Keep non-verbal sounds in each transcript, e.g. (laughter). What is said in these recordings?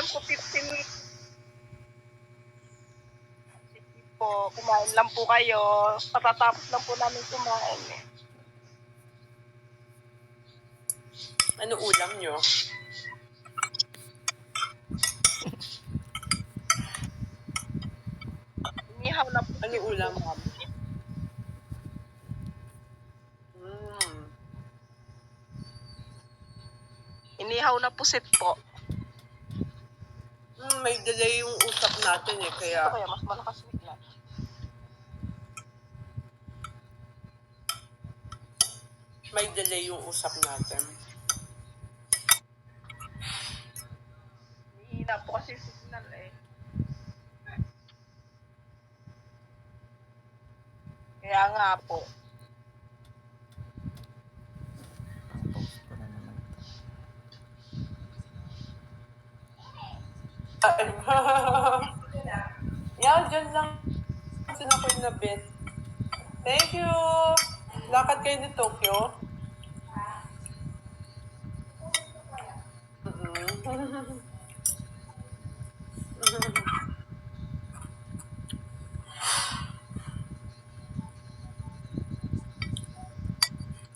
lang po 15 minutes. Sige po, kumain lang po kayo. Patatapos lang po namin kumain eh. Ano ulam nyo? Inihaw na po. Ano ulam? Mm. Inihaw na po set po. Mm, may delay yung usap natin eh, Ito kaya kaya mas malakas bigla. may delay yung usap natin. Hihina po kasi yung signal eh. Kaya nga po. Post ko na naman ito. Yeah, (laughs) dyan lang. Sinakoy na bit. Thank you! Lakad kayo ni Tokyo. (laughs)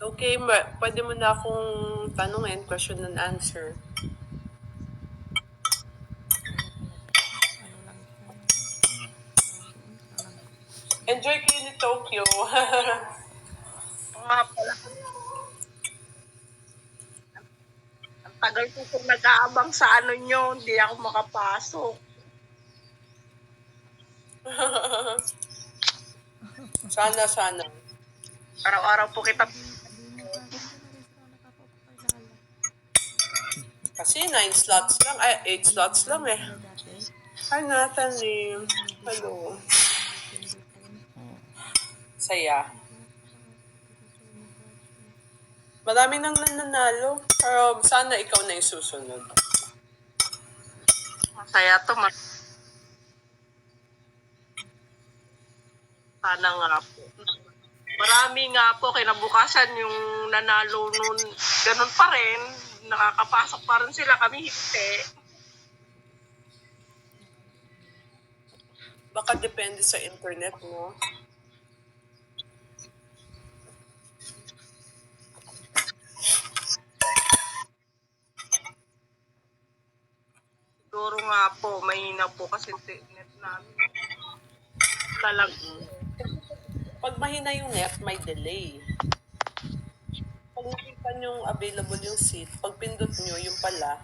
Okay, ma- pwede mo na akong tanungin, question and answer. Ano lang siya. Enjoy kayo ni Tokyo. Nga pala. Ang tagal ko kung nag-aabang sa ano nyo, hindi ako makapasok. sana, sana. Araw-araw po kita Kasi 9 slots lang, ay 8 slots lang eh. Hi Natalie. Hello. Saya. Marami nang nananalo. Pero sana ikaw na yung susunod. Masaya to. Mas... Sana nga po. Marami nga po, kinabukasan yung nanalo nun, ganun pa rin, nakakapasok pa rin sila, kami hindi. Baka depende sa internet mo. Siguro nga po, mahina po kasi internet namin. Talagang. Pag mahina yung net, may delay. Pag nakita nyo available yung seat, pag pindot nyo, yung pala,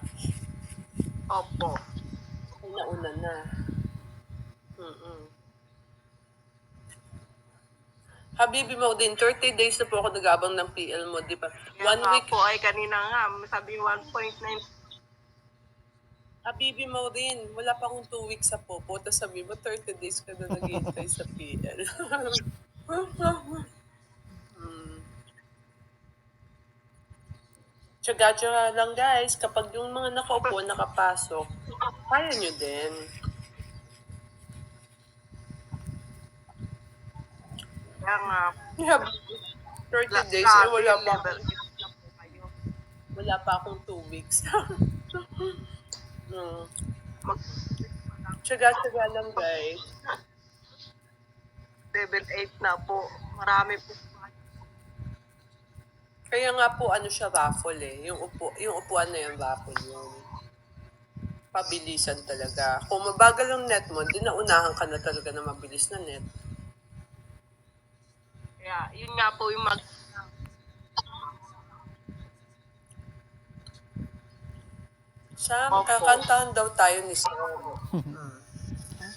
Opo. nauna na. Mm-mm. Habibi mo din, 30 days na po ako nag-abang ng PL mo, di ba? One nga week, po ay kanina nga, sabi 1.9 Habibi mo din, wala pa akong 2 weeks sa popo, tapos sabi mo, 30 days ka na naghihintay sa PL. hmm. (laughs) Tsaga-tsaga lang guys, kapag yung mga nakaupo, nakapasok, kaya nyo din. Kaya nga, have 30 days, eh, wala pa, wala pa akong 2 weeks. (laughs) hmm. Mag- Tsaga-tsaga lang guys. level 8 na po. Marami po. Kaya nga po, ano siya, raffle eh. Yung, upo, yung upuan na yung raffle yun. Pabilisan talaga. Kung mabagal yung net mo, di naunahan ka na talaga na mabilis na net. Kaya, yun nga po yung mag... Sam, Opo. kakantahan daw tayo ni Sam.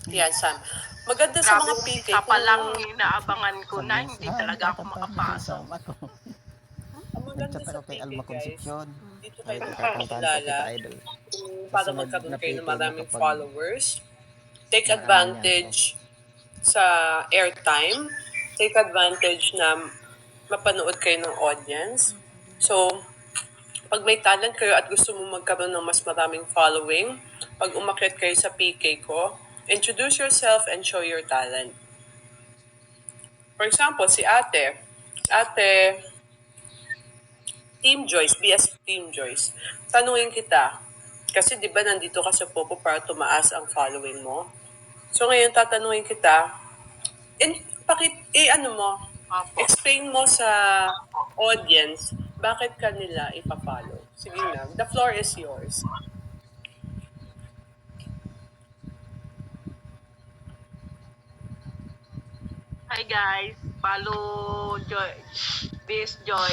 Yan, Sam. Maganda sa mga Grabe, PK. isa pa lang inaabangan ko na hindi talaga ako makapasok. Ang maganda sa PK, guys. Dito Ay, kayo kung para magkaroon kayo ng maraming followers. Take advantage sa airtime. Take advantage na mapanood kayo ng audience. So, pag may talent kayo at gusto mo magkaroon ng mas maraming following, pag umakyat kayo sa PK ko, introduce yourself and show your talent. For example, si ate. Ate, Team Joyce, BS Team Joyce. Tanungin kita, Kasi di ba nandito ka sa Popo para tumaas ang following mo? So ngayon tatanungin kita, in, pakit, eh ano mo, Opo. explain mo sa audience bakit ka nila ipafollow. Sige na, the floor is yours. Hi guys, follow Joy, This Joy